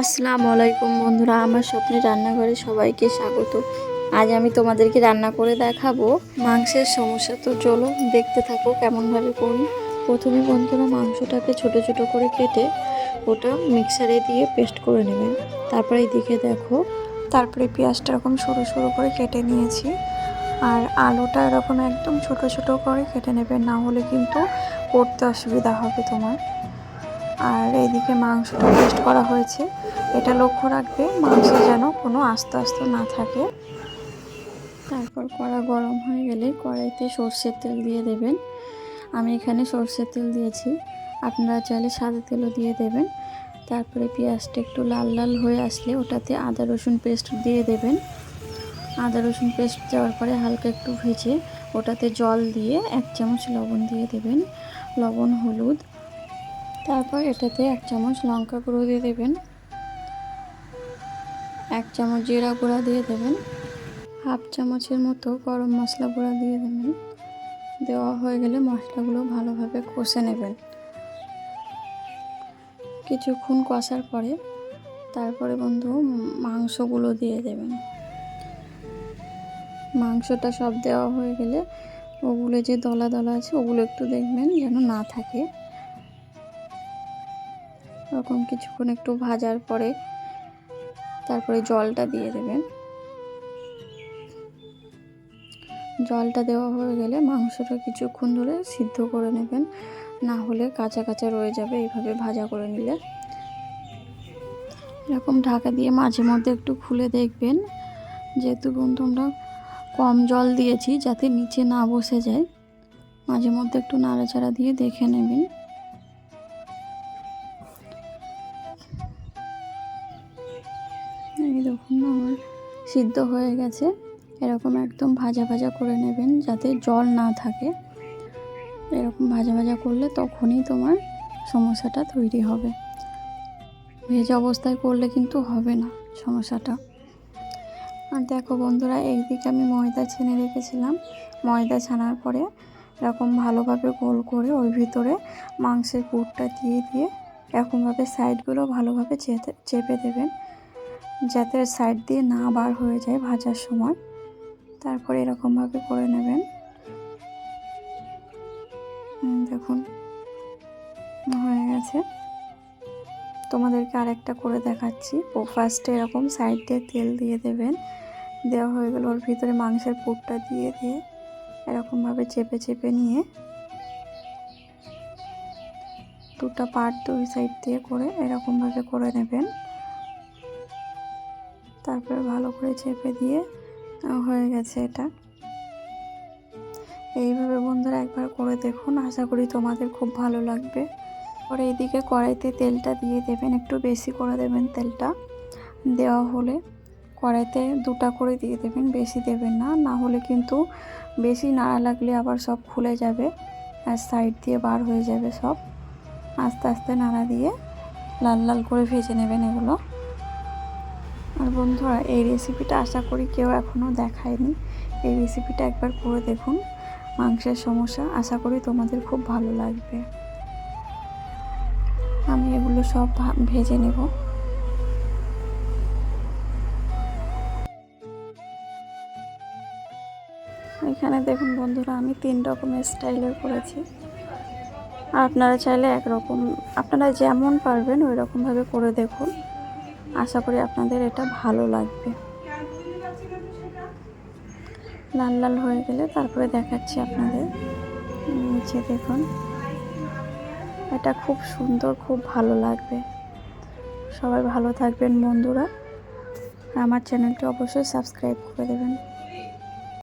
আসসালামু আলাইকুম বন্ধুরা, আমার স্বপ্নের রান্নাঘরে সবাইকে স্বাগত। আজ আমি তোমাদেরকে রান্না করে দেখাবো মাংসের সমস্যা। তো চলো দেখতে থাকো কেমনভাবে করি। প্রথমে বন্ধুরা মাংসটাকে ছোট ছোট করে কেটে ওটা মিক্সারে দিয়ে পেস্ট করে নেবেন তারপরে এদিকে দেখো, তারপরে পেঁয়াজটা এরকম সরু সরু করে কেটে নিয়েছি। আর আলুটা এরকম একদম ছোট ছোট করে কেটে নেবেন না হলে কিন্তু করতে অসুবিধা হবে তোমার। আর এইদিকে মাংসটা পেস্ট করা হয়েছে। এটা লক্ষ্য রাখবে, মাংস যেন কোনো আস্তে আস্তে না থাকে। তারপর কড়া গরম হয়ে গেলে কড়াইতে সর্ষের তেল দিয়ে দেবেন। আমি এখানে সর্ষের তেল দিয়েছি। আপনারা চাইলে সাদা তেলও দিয়ে দেবেন। তারপরে পেঁয়াজটা একটু লাল লাল হয়ে আসলে ওটাতে আদা, রসুন পেস্ট দিয়ে দেবেন। আদা, রসুন পেস্ট দেওয়ার পরে হালকা একটু ভেজে ওটাতে জল দিয়ে এক চামচ লবণ দিয়ে দেবেন। লবণ, হলুদ তারপর এটাতে এক চামচ লঙ্কা গুঁড়ো দিয়ে দেবেন। এক চামচ জিরা গুঁড়া দিয়ে দেবেন। হাফ চামচের মতো গরম মশলা গুঁড়া দিয়ে দেবেন। দেওয়া হয়ে গেলে মশলাগুলো ভালোভাবে কষে নেবেন। কিছুক্ষণ কষার পরে তারপরে বন্ধু মাংসগুলো দিয়ে দেবেন। মাংসটা সব দেওয়া হয়ে গেলে ওগুলো যে দলা দলা আছে ওগুলো একটু দেখবেন যেন না থাকে। ওরকম কিছুক্ষণ একটু ভাজার পরে তারপরে জলটা দিয়ে দেবেন। জলটা দেওয়া হয়ে গেলে মাংসটা কিছুক্ষণ ধরে সিদ্ধ করে নেবেন। না হলে কাঁচা কাঁচা রয়ে যাবে এইভাবে ভাজা করে নিলে। এরকম ঢাকা দিয়ে মাঝে মধ্যে একটু খুলে দেখবেন। যেহেতু বন্ধু, আমরা কম জল দিয়েছি যাতে নিচে না বসে যায়। মাঝে মধ্যে একটু নাড়াচাড়া দিয়ে দেখে নেবেন। দেখুন আমার সিদ্ধ হয়ে গেছে, এরকম একদম ভাজা ভাজা করে নেবেন যাতে জল না থাকে। এরকম ভাজা ভাজা করলে তখনই তোমার সমস্যাটা তৈরি হবে। ভেজা অবস্থায় করলে কিন্তু হবে না সমস্যাটা। আর দেখো বন্ধুরা, এইদিকে আমি ময়দা ছেনে রেখেছিলাম। ময়দা ছানার পরে এরকম ভালোভাবে গোল করে ওই ভিতরে মাংসের পুরটা দিয়ে দিয়ে এরকমভাবে সাইডগুলো ভালোভাবে চেপে দেবেন। যাতে সাইড দিয়ে না বার হয়ে যায় ভাজার সময়। তারপরে এরকমভাবে করে নেবেন। দেখুন, হয়ে গেছে। তোমাদেরকে আরেকটা করে দেখাচ্ছি। ফার্স্টে এরকম সাইড দিয়ে তেল দিয়ে দেবেন। দেওয়া হয়ে গেল ওর ভিতরে মাংসের পুরটা দিয়ে দিয়ে এরকমভাবে চেপে চেপে নিয়ে দুটা পার্ট দুই সাইড দিয়ে করে এরকমভাবে করে নেবেন। তারপরে ভালো করে চেপে দিয়ে হয়ে গেছে এটা। এইভাবে বন্ধুরা একবার করে দেখুন, আশা করি তোমাদের খুব ভালো লাগবে। পরে এদিকে কড়াইতে তেলটা দিয়ে দেবেন, একটু বেশি করে দেবেন তেলটা দেওয়া হলে। কড়াইতে দুটা করে দিয়ে দেবেন, বেশি দেবেন না না হলে কিন্তু বেশি নাড়া লাগলে আবার সব খুলে যাবে আর সাইড দিয়ে বার হয়ে যাবে সব। আস্তে আস্তে নাড়া দিয়ে লাল লাল করে ভেজে নেবেন এগুলো। আর বন্ধুরা, এই রেসিপিটা আশা করি কেউ এখনও দেখায়নি। এই রেসিপিটা একবার করে দেখুন, মাংসের সমস্যা। আশা করি তোমাদের খুব ভালো লাগবে। আমি এগুলো সব ভেজে নেব। এখানে দেখুন বন্ধুরা, আমি তিন রকমের স্টাইলের করেছি। আপনারা চাইলে একরকম, আপনারা যেমন পারবেন ওই রকমভাবে করে দেখুন। আশা করি আপনাদের এটা ভালো লাগবে। লাল লাল হয়ে গেলে তারপরে দেখাচ্ছি আপনাদের। নিচে দেখুন, এটা খুব সুন্দর, খুব ভালো লাগবে। সবাই ভালো থাকবেন বন্ধুরা। আমার চ্যানেলটি অবশ্যই সাবস্ক্রাইব করে দেবেন।